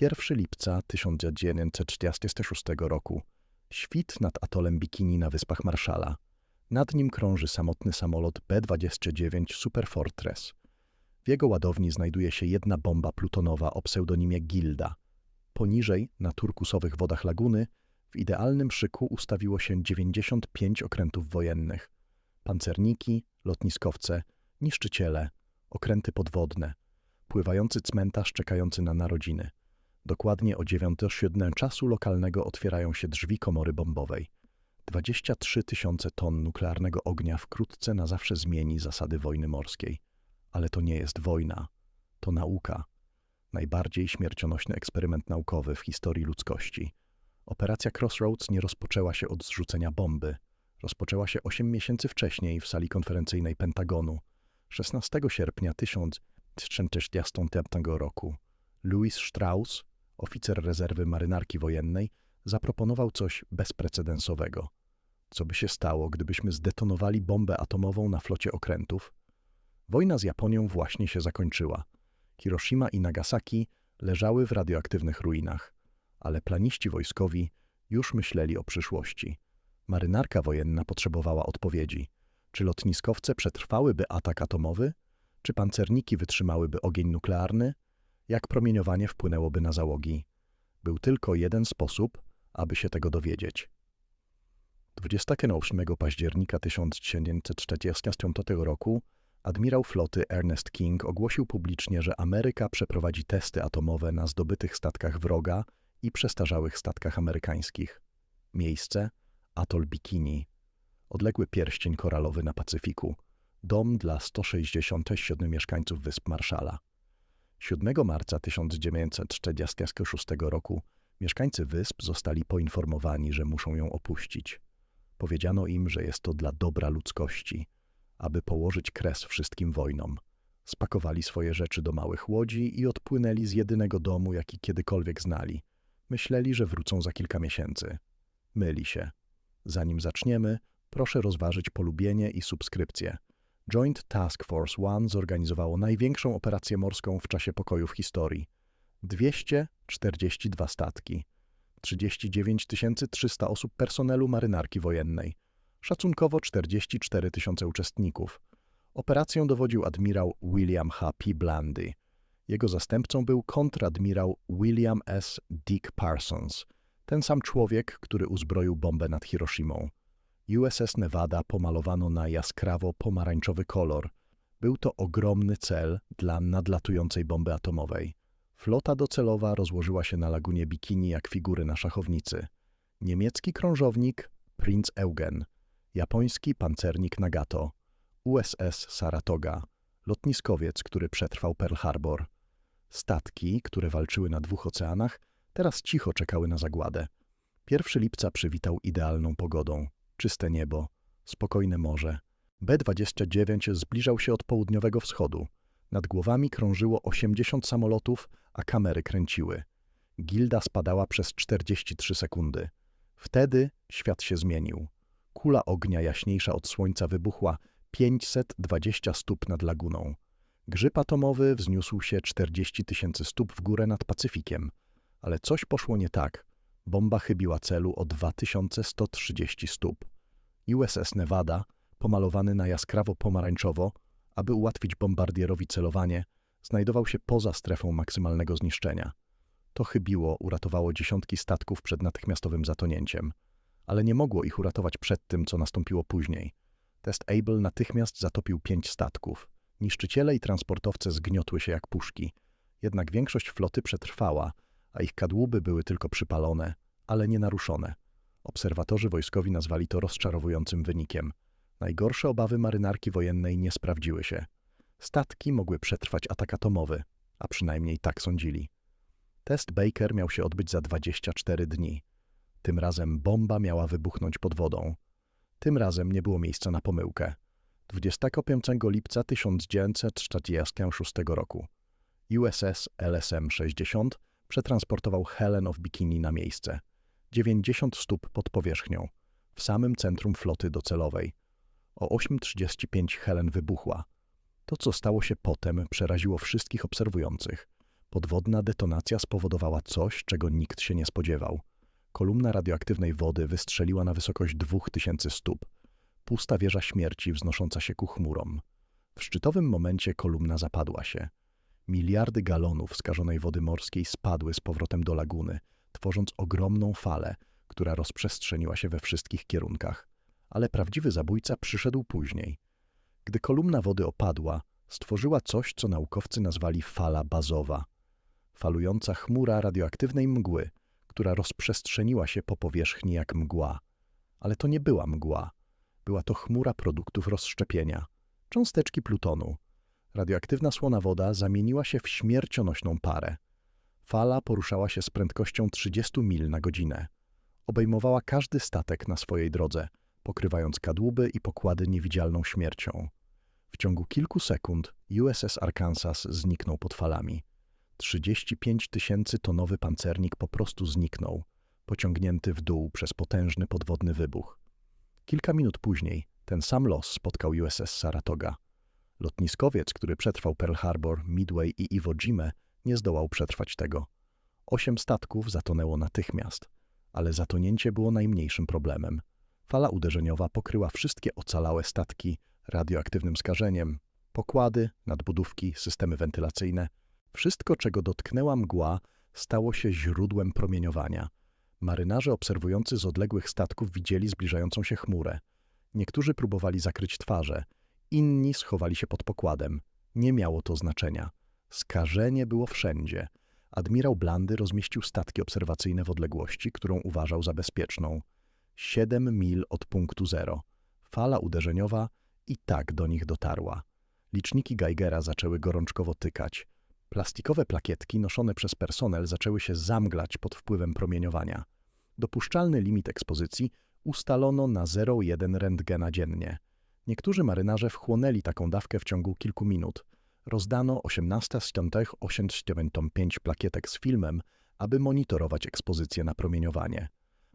1 lipca 1946 roku. Świt nad atolem Bikini na Wyspach Marszala. Nad nim krąży samotny samolot B-29 Super Fortress. W jego ładowni znajduje się jedna bomba plutonowa o pseudonimie Gilda. Poniżej, na turkusowych wodach laguny, w idealnym szyku ustawiło się 95 okrętów wojennych. Pancerniki, lotniskowce, niszczyciele, okręty podwodne, pływający cmentarz czekający na narodziny. Dokładnie o 9.07 czasu lokalnego otwierają się drzwi komory bombowej. 23 tysiące ton nuklearnego ognia wkrótce na zawsze zmieni zasady wojny morskiej. Ale to nie jest wojna, to nauka. Najbardziej śmiercionośny eksperyment naukowy w historii ludzkości. Operacja Crossroads nie rozpoczęła się od zrzucenia bomby. Rozpoczęła się 8 miesięcy wcześniej w sali konferencyjnej Pentagonu, 16 sierpnia 1940 roku. Louis Strauss, oficer rezerwy marynarki wojennej, zaproponował coś bezprecedensowego. Co by się stało, gdybyśmy zdetonowali bombę atomową na flocie okrętów? Wojna z Japonią właśnie się zakończyła. Hiroshima i Nagasaki leżały w radioaktywnych ruinach, ale planiści wojskowi już myśleli o przyszłości. Marynarka wojenna potrzebowała odpowiedzi. Czy lotniskowce przetrwałyby atak atomowy? Czy pancerniki wytrzymałyby ogień nuklearny? Jak promieniowanie wpłynęłoby na załogi? Był tylko jeden sposób, aby się tego dowiedzieć. 28 października 1945 roku admirał floty Ernest King ogłosił publicznie, że Ameryka przeprowadzi testy atomowe na zdobytych statkach wroga i przestarzałych statkach amerykańskich. Miejsce atol Bikini, odległy pierścień koralowy na Pacyfiku, dom dla 167 mieszkańców Wysp Marszala. 7 marca 1946 roku mieszkańcy wysp zostali poinformowani, że muszą ją opuścić. Powiedziano im, że jest to dla dobra ludzkości, aby położyć kres wszystkim wojnom. Spakowali swoje rzeczy do małych łodzi i odpłynęli z jedynego domu, jaki kiedykolwiek znali. Myśleli, że wrócą za kilka miesięcy. Myli się. Zanim zaczniemy, proszę rozważyć polubienie i subskrypcję. Joint Task Force One zorganizowało największą operację morską w czasie pokoju w historii. 242 statki, 39 300 osób personelu marynarki wojennej, szacunkowo 44 tysiące uczestników. Operacją dowodził admirał William H. P. Blandy. Jego zastępcą był kontradmirał William S. Dick Parsons, ten sam człowiek, który uzbroił bombę nad Hiroshimą. USS Nevada pomalowano na jaskrawo pomarańczowy kolor. Był to ogromny cel dla nadlatującej bomby atomowej. Flota docelowa rozłożyła się na lagunie Bikini jak figury na szachownicy. Niemiecki krążownik Prinz Eugen, japoński pancernik Nagato, USS Saratoga, lotniskowiec, który przetrwał Pearl Harbor. Statki, które walczyły na dwóch oceanach, teraz cicho czekały na zagładę. 1 lipca przywitał idealną pogodą czyste niebo, spokojne morze. B-29 zbliżał się od południowego wschodu. Nad głowami krążyło 80 samolotów, a kamery kręciły. Gilda spadała przez 43 sekundy. Wtedy świat się zmienił. Kula ognia jaśniejsza od słońca wybuchła 520 stóp nad laguną. Grzyb atomowy wzniósł się 40 tysięcy stóp w górę nad Pacyfikiem. Ale coś poszło nie tak. Bomba chybiła celu o 2130 stóp. USS Nevada, pomalowany na jaskrawo pomarańczowo, aby ułatwić bombardierowi celowanie, znajdował się poza strefą maksymalnego zniszczenia. To chybiło uratowało dziesiątki statków przed natychmiastowym zatonięciem, ale nie mogło ich uratować przed tym, co nastąpiło później. Test Able natychmiast zatopił pięć statków. Niszczyciele i transportowce zgniotły się jak puszki. Jednak większość floty przetrwała, a ich kadłuby były tylko przypalone, ale nie naruszone. Obserwatorzy wojskowi nazwali to rozczarowującym wynikiem. Najgorsze obawy marynarki wojennej nie sprawdziły się. Statki mogły przetrwać atak atomowy, a przynajmniej tak sądzili. Test Baker miał się odbyć za 24 dni. Tym razem bomba miała wybuchnąć pod wodą. Tym razem nie było miejsca na pomyłkę. 25 lipca 1946 roku USS LSM-60 przetransportował Helen of Bikini na miejsce. 90 stóp pod powierzchnią, w samym centrum floty docelowej. O 8.35 Helen wybuchła. To, co stało się potem, przeraziło wszystkich obserwujących. Podwodna detonacja spowodowała coś, czego nikt się nie spodziewał. Kolumna radioaktywnej wody wystrzeliła na wysokość 2000 stóp. Pusta wieża śmierci wznosząca się ku chmurom. W szczytowym momencie kolumna zapadła się. Miliardy galonów skażonej wody morskiej spadły z powrotem do laguny, tworząc ogromną falę, która rozprzestrzeniła się we wszystkich kierunkach. Ale prawdziwy zabójca przyszedł później. Gdy kolumna wody opadła, stworzyła coś, co naukowcy nazwali fala bazowa. Falująca chmura radioaktywnej mgły, która rozprzestrzeniła się po powierzchni jak mgła. Ale to nie była mgła. Była to chmura produktów rozszczepienia, cząsteczki plutonu. Radioaktywna słona woda zamieniła się w śmiercionośną parę. Fala poruszała się z prędkością 30 mil na godzinę. Obejmowała każdy statek na swojej drodze, pokrywając kadłuby i pokłady niewidzialną śmiercią. W ciągu kilku sekund USS Arkansas zniknął pod falami. 35 tysięcy tonowy pancernik po prostu zniknął, pociągnięty w dół przez potężny podwodny wybuch. Kilka minut później ten sam los spotkał USS Saratoga. Lotniskowiec, który przetrwał Pearl Harbor, Midway i Iwo Jimę, nie zdołał przetrwać tego. Osiem statków zatonęło natychmiast, ale zatonięcie było najmniejszym problemem. Fala uderzeniowa pokryła wszystkie ocalałe statki radioaktywnym skażeniem, pokłady, nadbudówki, systemy wentylacyjne. Wszystko, czego dotknęła mgła, stało się źródłem promieniowania. Marynarze obserwujący z odległych statków widzieli zbliżającą się chmurę. Niektórzy próbowali zakryć twarze, inni schowali się pod pokładem. Nie miało to znaczenia. Skażenie było wszędzie. Admirał Blandy rozmieścił statki obserwacyjne w odległości, którą uważał za bezpieczną. Siedem mil od punktu zero. Fala uderzeniowa i tak do nich dotarła. Liczniki Geigera zaczęły gorączkowo tykać. Plastikowe plakietki noszone przez personel zaczęły się zamglać pod wpływem promieniowania. Dopuszczalny limit ekspozycji ustalono na 0,1 rentgena dziennie. Niektórzy marynarze wchłonęli taką dawkę w ciągu kilku minut. Rozdano 1885 plakietek z filmem, aby monitorować ekspozycję na promieniowanie.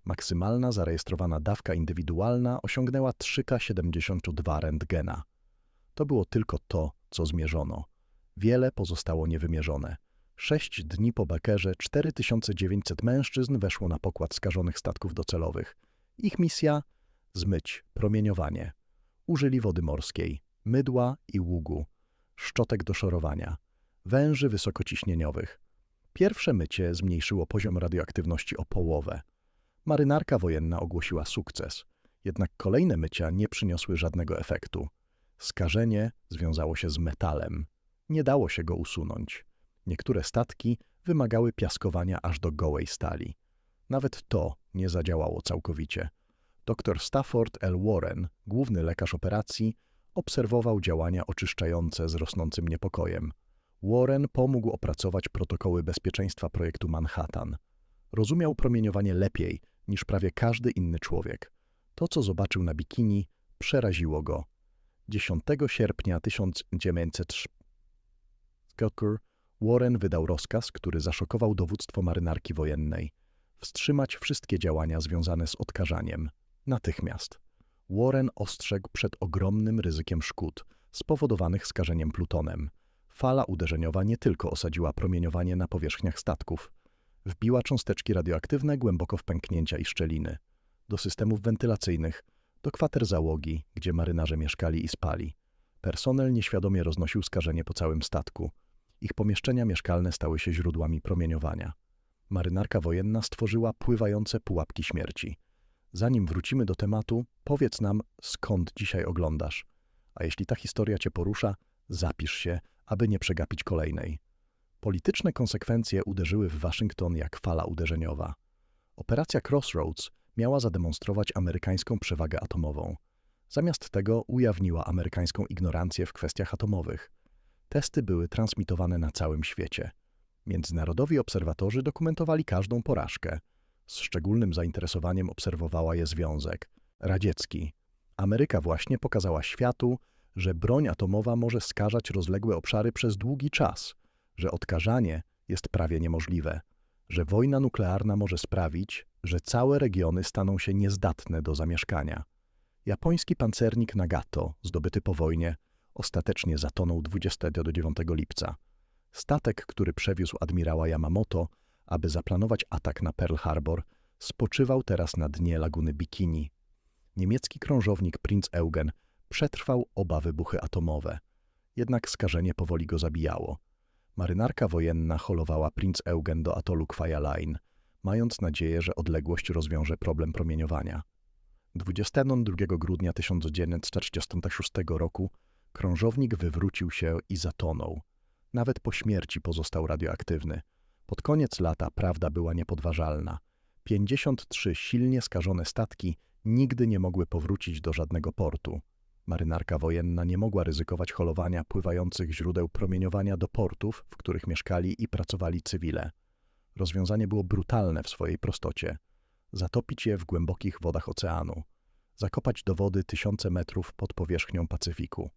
Maksymalna zarejestrowana dawka indywidualna osiągnęła 3K72 rentgena. To było tylko to, co zmierzono. Wiele pozostało niewymierzone. Sześć dni po Beckerze 4900 mężczyzn weszło na pokład skażonych statków docelowych. Ich misja? Zmyć promieniowanie. Użyli wody morskiej, mydła i ługu, szczotek do szorowania, węży wysokociśnieniowych. Pierwsze mycie zmniejszyło poziom radioaktywności o połowę. Marynarka wojenna ogłosiła sukces, jednak kolejne mycia nie przyniosły żadnego efektu. Skażenie związało się z metalem. Nie dało się go usunąć. Niektóre statki wymagały piaskowania aż do gołej stali. Nawet to nie zadziałało całkowicie. Dr Stafford L. Warren, główny lekarz operacji, obserwował działania oczyszczające z rosnącym niepokojem. Warren pomógł opracować protokoły bezpieczeństwa projektu Manhattan. Rozumiał promieniowanie lepiej niż prawie każdy inny człowiek. To, co zobaczył na bikini, przeraziło go. 10 sierpnia 1903 Warren wydał rozkaz, który zaszokował dowództwo marynarki wojennej. Wstrzymać wszystkie działania związane z odkażaniem. Natychmiast. Warren ostrzegł przed ogromnym ryzykiem szkód spowodowanych skażeniem plutonem. Fala uderzeniowa nie tylko osadziła promieniowanie na powierzchniach statków, wbiła cząsteczki radioaktywne głęboko w pęknięcia i szczeliny, do systemów wentylacyjnych, do kwater załogi, gdzie marynarze mieszkali i spali. Personel nieświadomie roznosił skażenie po całym statku. Ich pomieszczenia mieszkalne stały się źródłami promieniowania. Marynarka wojenna stworzyła pływające pułapki śmierci. Zanim wrócimy do tematu, powiedz nam, skąd dzisiaj oglądasz. A jeśli ta historia cię porusza, zapisz się, aby nie przegapić kolejnej. Polityczne konsekwencje uderzyły w Waszyngton jak fala uderzeniowa. Operacja Crossroads miała zademonstrować amerykańską przewagę atomową. Zamiast tego ujawniła amerykańską ignorancję w kwestiach atomowych. Testy były transmitowane na całym świecie. Międzynarodowi obserwatorzy dokumentowali każdą porażkę. Z szczególnym zainteresowaniem obserwowała je Związek Radziecki. Ameryka właśnie pokazała światu, że broń atomowa może skażać rozległe obszary przez długi czas, że odkażanie jest prawie niemożliwe, że wojna nuklearna może sprawić, że całe regiony staną się niezdatne do zamieszkania. Japoński pancernik Nagato, zdobyty po wojnie, ostatecznie zatonął 29 lipca. Statek, który przewiózł admirała Yamamoto, aby zaplanować atak na Pearl Harbor, spoczywał teraz na dnie laguny Bikini. Niemiecki krążownik Prinz Eugen przetrwał oba wybuchy atomowe. Jednak skażenie powoli go zabijało. Marynarka wojenna holowała Prinz Eugen do atolu Kwajalein, mając nadzieję, że odległość rozwiąże problem promieniowania. 22 grudnia 1946 roku krążownik wywrócił się i zatonął. Nawet po śmierci pozostał radioaktywny. Pod koniec lata prawda była niepodważalna. 53 silnie skażone statki nigdy nie mogły powrócić do żadnego portu. Marynarka wojenna nie mogła ryzykować holowania pływających źródeł promieniowania do portów, w których mieszkali i pracowali cywile. Rozwiązanie było brutalne w swojej prostocie. Zatopić je w głębokich wodach oceanu. Zakopać do wody tysiące metrów pod powierzchnią Pacyfiku.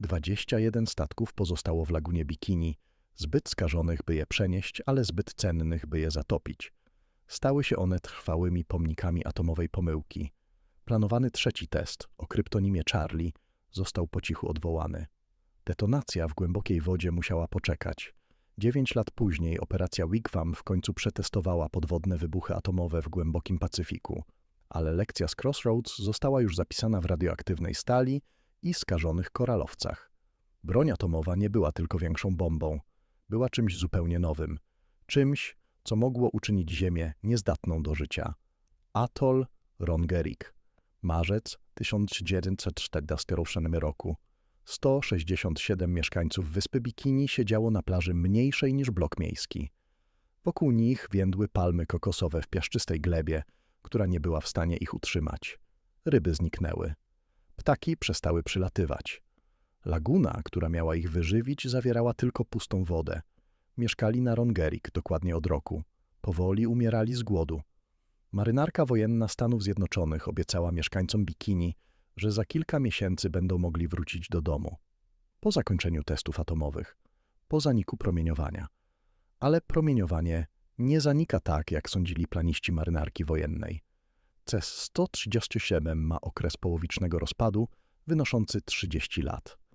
21 statków pozostało w lagunie Bikini, zbyt skażonych, by je przenieść, ale zbyt cennych, by je zatopić. Stały się one trwałymi pomnikami atomowej pomyłki. Planowany trzeci test, o kryptonimie Charlie, został po cichu odwołany. Detonacja w głębokiej wodzie musiała poczekać. Dziewięć lat później operacja Wigwam w końcu przetestowała podwodne wybuchy atomowe w głębokim Pacyfiku, ale lekcja z Crossroads została już zapisana w radioaktywnej stali i skażonych koralowcach. Broń atomowa nie była tylko większą bombą, była czymś zupełnie nowym, czymś, co mogło uczynić Ziemię niezdatną do życia. Atol Rongerik, marzec 1948 roku. 167 mieszkańców wyspy Bikini siedziało na plaży mniejszej niż blok miejski. Wokół nich więdły palmy kokosowe w piaszczystej glebie, która nie była w stanie ich utrzymać. Ryby zniknęły. Ptaki przestały przylatywać. Laguna, która miała ich wyżywić, zawierała tylko pustą wodę. Mieszkali na Rongerik dokładnie od roku. Powoli umierali z głodu. Marynarka wojenna Stanów Zjednoczonych obiecała mieszkańcom Bikini, że za kilka miesięcy będą mogli wrócić do domu. Po zakończeniu testów atomowych, po zaniku promieniowania. Ale promieniowanie nie zanika tak, jak sądzili planiści marynarki wojennej. CES-137 ma okres połowicznego rozpadu wynoszący 30 lat.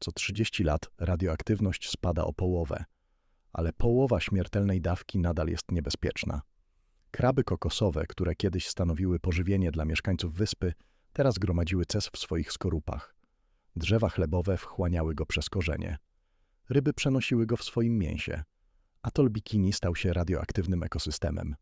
Co 30 lat radioaktywność spada o połowę, ale połowa śmiertelnej dawki nadal jest niebezpieczna. Kraby kokosowe, które kiedyś stanowiły pożywienie dla mieszkańców wyspy, teraz gromadziły ces w swoich skorupach. Drzewa chlebowe wchłaniały go przez korzenie. Ryby przenosiły go w swoim mięsie. Atol Bikini stał się radioaktywnym ekosystemem.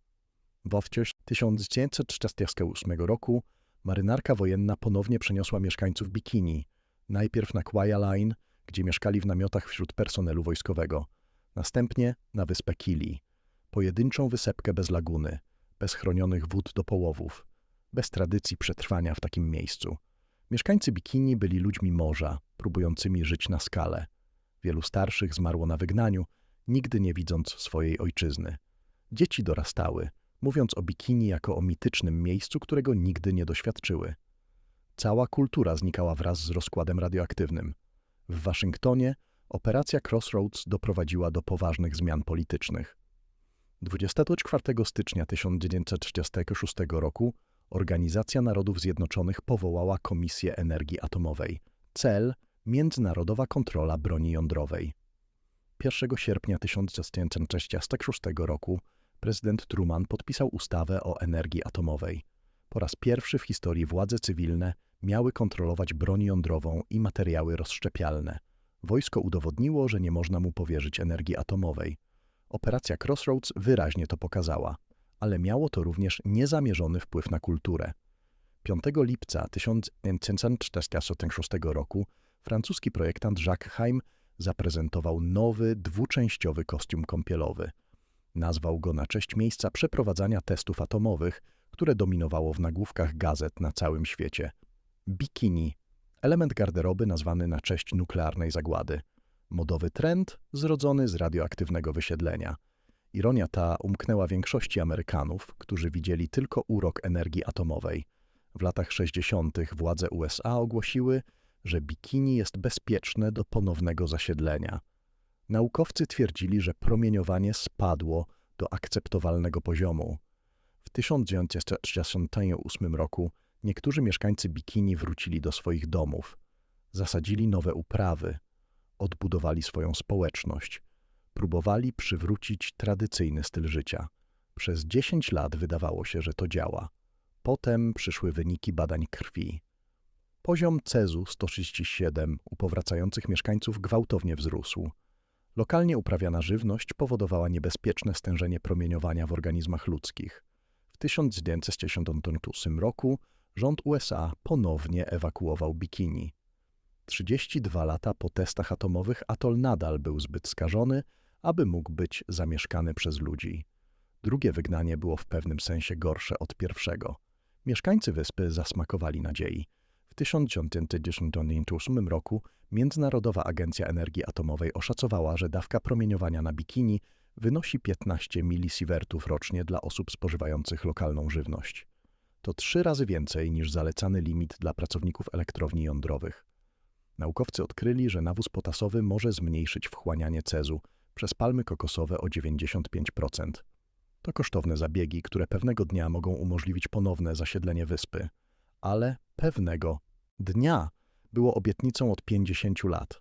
Wówczas 1948 roku marynarka wojenna ponownie przeniosła mieszkańców Bikini, najpierw na Kwaya Line, gdzie mieszkali w namiotach wśród personelu wojskowego, następnie na wyspę Kili, pojedynczą wysepkę bez laguny, bez chronionych wód do połowów, bez tradycji przetrwania w takim miejscu. Mieszkańcy Bikini byli ludźmi morza, próbującymi żyć na skalę. Wielu starszych zmarło na wygnaniu, nigdy nie widząc swojej ojczyzny. Dzieci dorastały, mówiąc o Bikini jako o mitycznym miejscu, którego nigdy nie doświadczyły. Cała kultura znikała wraz z rozkładem radioaktywnym. W Waszyngtonie operacja Crossroads doprowadziła do poważnych zmian politycznych. 24 stycznia 1936 roku Organizacja Narodów Zjednoczonych powołała Komisję Energii Atomowej. Cel międzynarodowa kontrola broni jądrowej. 1 sierpnia 1936 roku prezydent Truman podpisał ustawę o energii atomowej. Po raz pierwszy w historii władze cywilne miały kontrolować broń jądrową i materiały rozszczepialne. Wojsko udowodniło, że nie można mu powierzyć energii atomowej. Operacja Crossroads wyraźnie to pokazała, ale miało to również niezamierzony wpływ na kulturę. 5 lipca 1946 roku francuski projektant Jacques Heim zaprezentował nowy, dwuczęściowy kostium kąpielowy. Nazwał go na cześć miejsca przeprowadzania testów atomowych, które dominowało w nagłówkach gazet na całym świecie. Bikini element garderoby nazwany na cześć nuklearnej zagłady. Modowy trend zrodzony z radioaktywnego wysiedlenia. Ironia ta umknęła większości Amerykanów, którzy widzieli tylko urok energii atomowej. W latach 60. władze USA ogłosiły, że bikini jest bezpieczne do ponownego zasiedlenia. Naukowcy twierdzili, że promieniowanie spadło do akceptowalnego poziomu. W 1968 roku niektórzy mieszkańcy bikini wrócili do swoich domów, zasadzili nowe uprawy, odbudowali swoją społeczność. Próbowali przywrócić tradycyjny styl życia. Przez 10 lat wydawało się, że to działa. Potem przyszły wyniki badań krwi. Poziom cezu 137 u powracających mieszkańców gwałtownie wzrósł. Lokalnie uprawiana żywność powodowała niebezpieczne stężenie promieniowania w organizmach ludzkich. W 1968 roku rząd USA ponownie ewakuował Bikini. 32 lata po testach atomowych atol nadal był zbyt skażony, aby mógł być zamieszkany przez ludzi. Drugie wygnanie było w pewnym sensie gorsze od pierwszego. Mieszkańcy wyspy zasmakowali nadziei. W 1998 roku Międzynarodowa Agencja Energii Atomowej oszacowała, że dawka promieniowania na bikini wynosi 15 milisiewertów rocznie dla osób spożywających lokalną żywność. To trzy razy więcej niż zalecany limit dla pracowników elektrowni jądrowych. Naukowcy odkryli, że nawóz potasowy może zmniejszyć wchłanianie cezu przez palmy kokosowe o 95%. To kosztowne zabiegi, które pewnego dnia mogą umożliwić ponowne zasiedlenie wyspy. Ale pewnego dnia było obietnicą od 50 lat.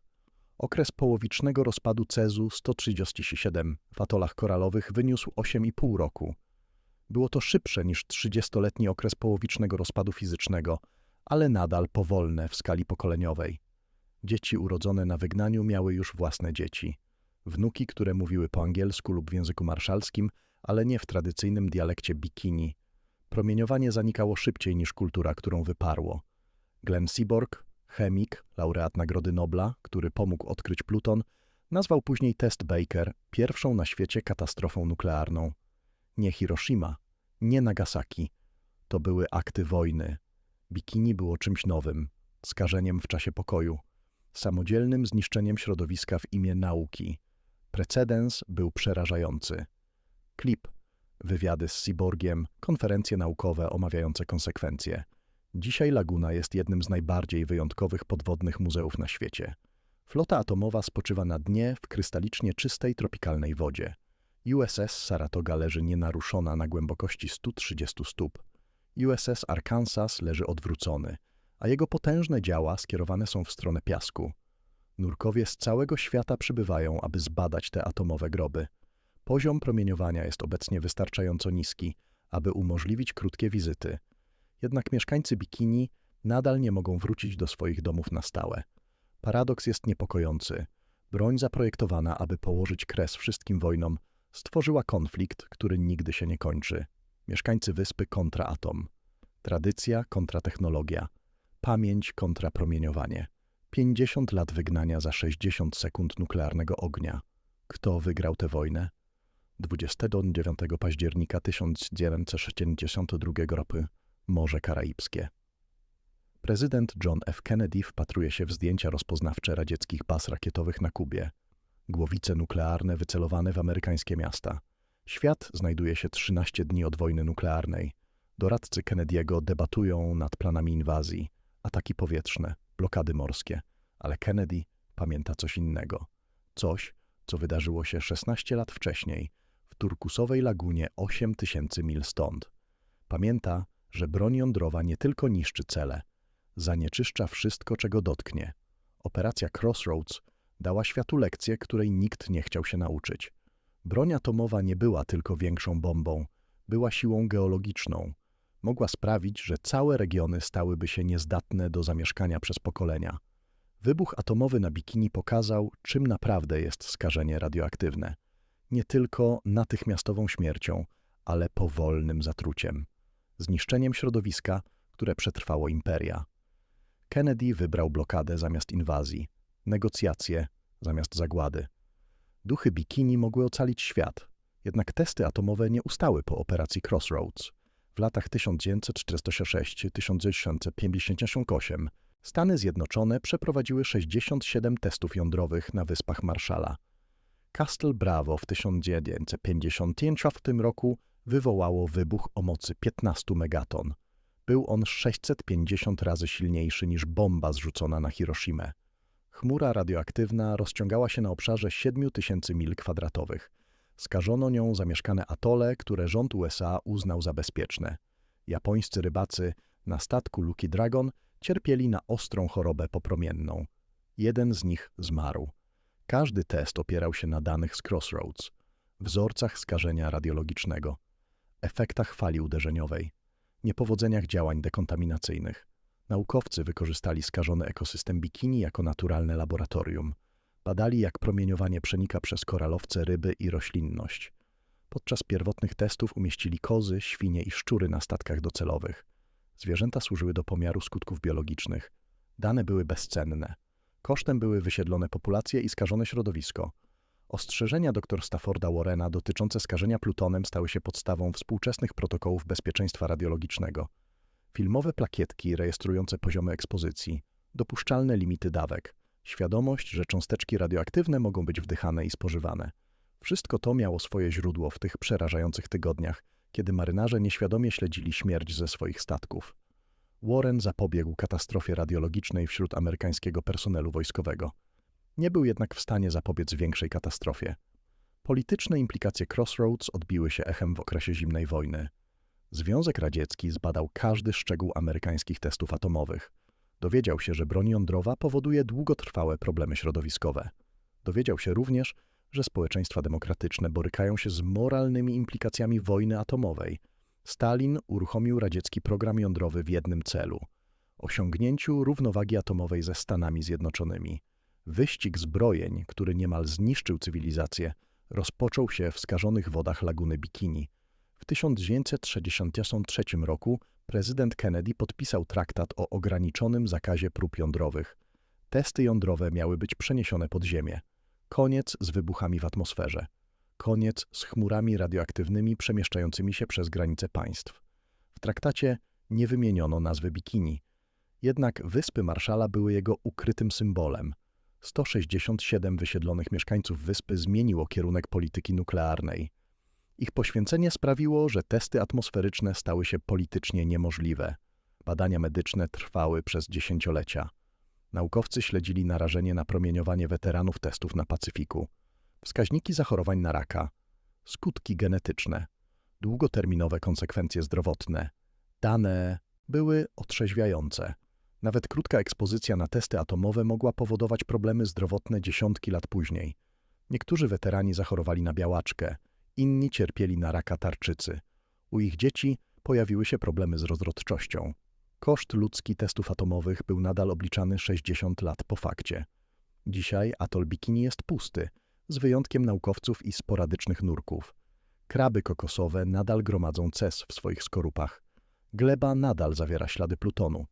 Okres połowicznego rozpadu cezu 137 w atolach koralowych wyniósł 8,5 roku. Było to szybsze niż 30-letni okres połowicznego rozpadu fizycznego, ale nadal powolne w skali pokoleniowej. Dzieci urodzone na wygnaniu miały już własne dzieci. Wnuki, które mówiły po angielsku lub w języku marszalskim, ale nie w tradycyjnym dialekcie bikini. Promieniowanie zanikało szybciej niż kultura, którą wyparło. Glenn Seaborg, chemik, laureat Nagrody Nobla, który pomógł odkryć Pluton, nazwał później test Baker pierwszą na świecie katastrofą nuklearną. Nie Hiroshima, nie Nagasaki. To były akty wojny. Bikini było czymś nowym, skażeniem w czasie pokoju, samodzielnym zniszczeniem środowiska w imię nauki. Precedens był przerażający. Klip, wywiady z Cyborgiem, konferencje naukowe omawiające konsekwencje. Dzisiaj laguna jest jednym z najbardziej wyjątkowych podwodnych muzeów na świecie. Flota atomowa spoczywa na dnie w krystalicznie czystej tropikalnej wodzie. USS Saratoga leży nienaruszona na głębokości 130 stóp. USS Arkansas leży odwrócony, a jego potężne działa skierowane są w stronę piasku. Nurkowie z całego świata przybywają, aby zbadać te atomowe groby. Poziom promieniowania jest obecnie wystarczająco niski, aby umożliwić krótkie wizyty. Jednak mieszkańcy Bikini nadal nie mogą wrócić do swoich domów na stałe. Paradoks jest niepokojący. Broń zaprojektowana, aby położyć kres wszystkim wojnom, stworzyła konflikt, który nigdy się nie kończy. Mieszkańcy wyspy kontra atom. Tradycja kontra technologia. Pamięć kontra promieniowanie. 50 lat wygnania za 60 sekund nuklearnego ognia. Kto wygrał tę wojnę? 29 października 1962 roku Morze Karaibskie. Prezydent John F. Kennedy wpatruje się w zdjęcia rozpoznawcze radzieckich baz rakietowych na Kubie. Głowice nuklearne wycelowane w amerykańskie miasta. Świat znajduje się 13 dni od wojny nuklearnej. Doradcy Kennedy'ego debatują nad planami inwazji, ataki powietrzne, blokady morskie. Ale Kennedy pamięta coś innego. Coś, co wydarzyło się 16 lat wcześniej, w turkusowej lagunie 8 tysięcy mil stąd. Pamięta, że broń jądrowa nie tylko niszczy cele, zanieczyszcza wszystko, czego dotknie. Operacja Crossroads dała światu lekcję, której nikt nie chciał się nauczyć. Broń atomowa nie była tylko większą bombą, była siłą geologiczną. Mogła sprawić, że całe regiony stałyby się niezdatne do zamieszkania przez pokolenia. Wybuch atomowy na Bikini pokazał, czym naprawdę jest skażenie radioaktywne. Nie tylko natychmiastową śmiercią, ale powolnym zatruciem zniszczeniem środowiska, które przetrwało imperia. Kennedy wybrał blokadę zamiast inwazji, negocjacje zamiast zagłady. Duchy bikini mogły ocalić świat, jednak testy atomowe nie ustały po operacji Crossroads. W latach 1946-1958 Stany Zjednoczone przeprowadziły 67 testów jądrowych na Wyspach Marszala. Castle Bravo w 1954 roku wywołało wybuch o mocy 15 megaton. Był on 650 razy silniejszy niż bomba zrzucona na Hiroshimę. Chmura radioaktywna rozciągała się na obszarze 7000 mil kwadratowych. Skażono nią zamieszkane atole, które rząd USA uznał za bezpieczne. Japońscy rybacy na statku Lucky Dragon cierpieli na ostrą chorobę popromienną. Jeden z nich zmarł. Każdy test opierał się na danych z Crossroads, wzorcach skażenia radiologicznego, efektach fali uderzeniowej, niepowodzeniach działań dekontaminacyjnych. Naukowcy wykorzystali skażony ekosystem bikini jako naturalne laboratorium. Badali, jak promieniowanie przenika przez koralowce, ryby i roślinność. Podczas pierwotnych testów umieścili kozy, świnie i szczury na statkach docelowych. Zwierzęta służyły do pomiaru skutków biologicznych. Dane były bezcenne. Kosztem były wysiedlone populacje i skażone środowisko. Ostrzeżenia dr Stafforda Warrena dotyczące skażenia plutonem stały się podstawą współczesnych protokołów bezpieczeństwa radiologicznego. Filmowe plakietki rejestrujące poziomy ekspozycji, dopuszczalne limity dawek, świadomość, że cząsteczki radioaktywne mogą być wdychane i spożywane. Wszystko to miało swoje źródło w tych przerażających tygodniach, kiedy marynarze nieświadomie śledzili śmierć ze swoich statków. Warren zapobiegł katastrofie radiologicznej wśród amerykańskiego personelu wojskowego. Nie był jednak w stanie zapobiec większej katastrofie. Polityczne implikacje Crossroads odbiły się echem w okresie zimnej wojny. Związek Radziecki zbadał każdy szczegół amerykańskich testów atomowych. Dowiedział się, że broń jądrowa powoduje długotrwałe problemy środowiskowe. Dowiedział się również, że społeczeństwa demokratyczne borykają się z moralnymi implikacjami wojny atomowej. Stalin uruchomił radziecki program jądrowy w jednym celu osiągnięciu równowagi atomowej ze Stanami Zjednoczonymi. Wyścig zbrojeń, który niemal zniszczył cywilizację, rozpoczął się w skażonych wodach laguny Bikini. W 1963 roku prezydent Kennedy podpisał traktat o ograniczonym zakazie prób jądrowych. Testy jądrowe miały być przeniesione pod ziemię. Koniec z wybuchami w atmosferze. Koniec z chmurami radioaktywnymi przemieszczającymi się przez granice państw. W traktacie nie wymieniono nazwy Bikini. Jednak Wyspy Marszala były jego ukrytym symbolem. 167 wysiedlonych mieszkańców wyspy zmieniło kierunek polityki nuklearnej. Ich poświęcenie sprawiło, że testy atmosferyczne stały się politycznie niemożliwe. Badania medyczne trwały przez dziesięciolecia. Naukowcy śledzili narażenie na promieniowanie weteranów testów na Pacyfiku, wskaźniki zachorowań na raka, skutki genetyczne, długoterminowe konsekwencje zdrowotne. Dane były otrzeźwiające. Nawet krótka ekspozycja na testy atomowe mogła powodować problemy zdrowotne dziesiątki lat później. Niektórzy weterani zachorowali na białaczkę, inni cierpieli na raka tarczycy. U ich dzieci pojawiły się problemy z rozrodczością. Koszt ludzki testów atomowych był nadal obliczany 60 lat po fakcie. Dzisiaj atol Bikini jest pusty, z wyjątkiem naukowców i sporadycznych nurków. Kraby kokosowe nadal gromadzą ces w swoich skorupach. Gleba nadal zawiera ślady plutonu.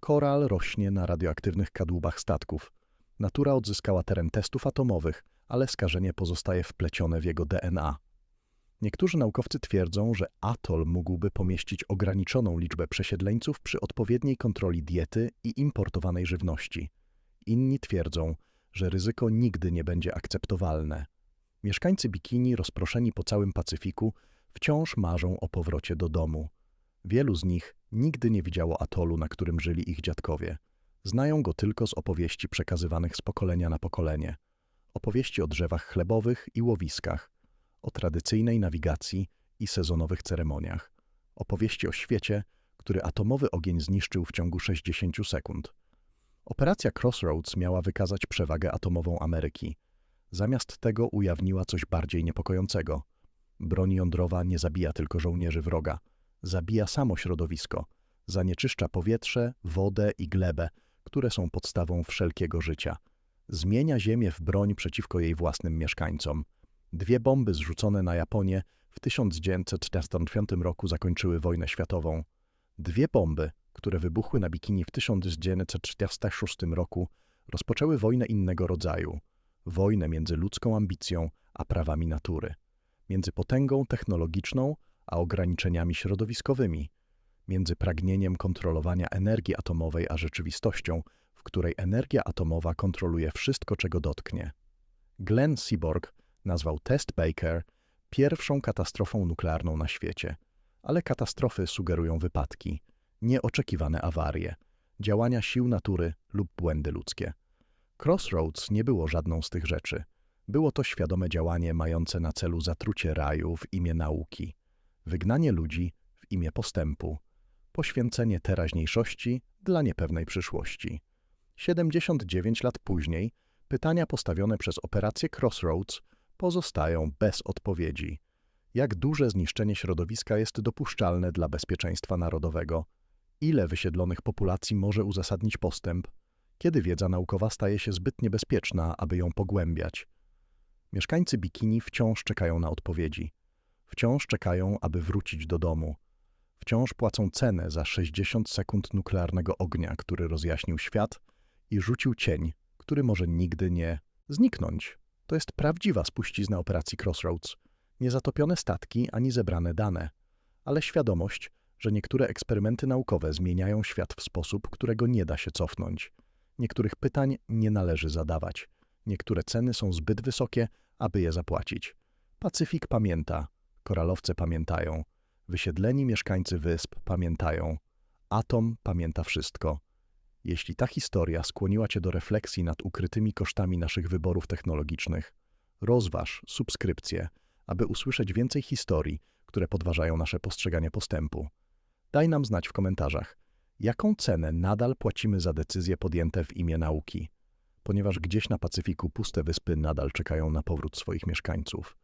Koral rośnie na radioaktywnych kadłubach statków. Natura odzyskała teren testów atomowych, ale skażenie pozostaje wplecione w jego DNA. Niektórzy naukowcy twierdzą, że atol mógłby pomieścić ograniczoną liczbę przesiedleńców przy odpowiedniej kontroli diety i importowanej żywności. Inni twierdzą, że ryzyko nigdy nie będzie akceptowalne. Mieszkańcy Bikini, rozproszeni po całym Pacyfiku, wciąż marzą o powrocie do domu. Wielu z nich nigdy nie widziało atolu, na którym żyli ich dziadkowie. Znają go tylko z opowieści przekazywanych z pokolenia na pokolenie. Opowieści o drzewach chlebowych i łowiskach, o tradycyjnej nawigacji i sezonowych ceremoniach. Opowieści o świecie, który atomowy ogień zniszczył w ciągu 60 sekund. Operacja Crossroads miała wykazać przewagę atomową Ameryki. Zamiast tego ujawniła coś bardziej niepokojącego. Broń jądrowa nie zabija tylko żołnierzy wroga, zabija samo środowisko, zanieczyszcza powietrze, wodę i glebę, które są podstawą wszelkiego życia. Zmienia Ziemię w broń przeciwko jej własnym mieszkańcom. Dwie bomby zrzucone na Japonię w 1945 roku zakończyły wojnę światową. Dwie bomby, które wybuchły na Bikini w 1946 roku, rozpoczęły wojnę innego rodzaju. Wojnę między ludzką ambicją a prawami natury. Między potęgą technologiczną a ograniczeniami środowiskowymi. Między pragnieniem kontrolowania energii atomowej a rzeczywistością, w której energia atomowa kontroluje wszystko, czego dotknie. Glenn Seaborg nazwał test Baker pierwszą katastrofą nuklearną na świecie, ale katastrofy sugerują wypadki, nieoczekiwane awarie, działania sił natury lub błędy ludzkie. Crossroads nie było żadną z tych rzeczy. Było to świadome działanie mające na celu zatrucie raju w imię nauki, wygnanie ludzi w imię postępu, poświęcenie teraźniejszości dla niepewnej przyszłości. 79 lat później pytania postawione przez operację Crossroads pozostają bez odpowiedzi. Jak duże zniszczenie środowiska jest dopuszczalne dla bezpieczeństwa narodowego? Ile wysiedlonych populacji może uzasadnić postęp? Kiedy wiedza naukowa staje się zbyt niebezpieczna, aby ją pogłębiać? Mieszkańcy Bikini wciąż czekają na odpowiedzi. Wciąż czekają, aby wrócić do domu. Wciąż płacą cenę za 60 sekund nuklearnego ognia, który rozjaśnił świat i rzucił cień, który może nigdy nie zniknąć. To jest prawdziwa spuścizna operacji Crossroads. Nie zatopione statki ani zebrane dane, ale świadomość, że niektóre eksperymenty naukowe zmieniają świat w sposób, którego nie da się cofnąć. Niektórych pytań nie należy zadawać. Niektóre ceny są zbyt wysokie, aby je zapłacić. Pacyfik pamięta, koralowce pamiętają, wysiedleni mieszkańcy wysp pamiętają, atom pamięta wszystko. Jeśli ta historia skłoniła Cię do refleksji nad ukrytymi kosztami naszych wyborów technologicznych, rozważ subskrypcję, aby usłyszeć więcej historii, które podważają nasze postrzeganie postępu. Daj nam znać w komentarzach, jaką cenę nadal płacimy za decyzje podjęte w imię nauki, ponieważ gdzieś na Pacyfiku puste wyspy nadal czekają na powrót swoich mieszkańców.